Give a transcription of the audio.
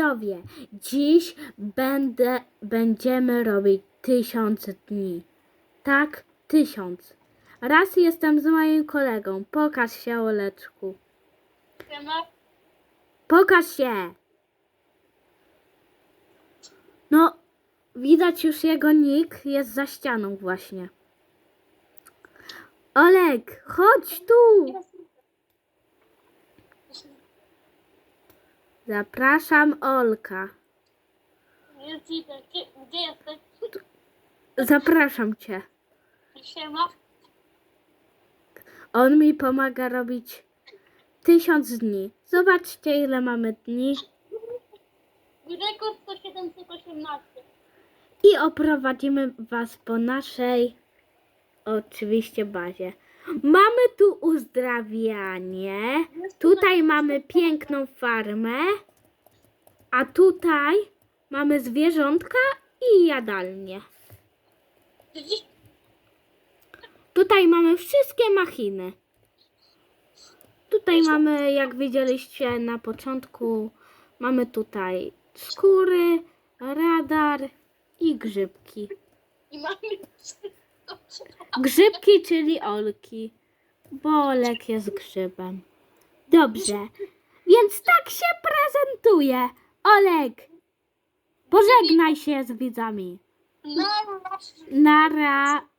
widzowie, dziś będę, będziemy robić tysiąc dni. Tak, tysiąc. Raz jestem z moim kolegą. Pokaż się, Oleczku. Pokaż się! No, widać już jego nick, jest za ścianą właśnie. Olek, chodź tu! Zapraszam Olka. Jest idę. Gdzie, gdzie jesteś? Zapraszam cię. Siema. On mi pomaga robić tysiąc dni. Zobaczcie, ile mamy dni. Rekord to 718. I oprowadzimy Was po naszej, oczywiście, bazie. Mamy tu uzdrawianie. Tutaj mamy piękną farmę. A tutaj mamy zwierzątka i jadalnię. Tutaj mamy wszystkie machiny. Tutaj mamy, jak widzieliście na początku, mamy tutaj skóry, radar i grzybki. Grzybki, czyli olki, bo olek jest grzybem. Dobrze, więc tak się prezentuje. Olek, pożegnaj się z widzami. No, Nara.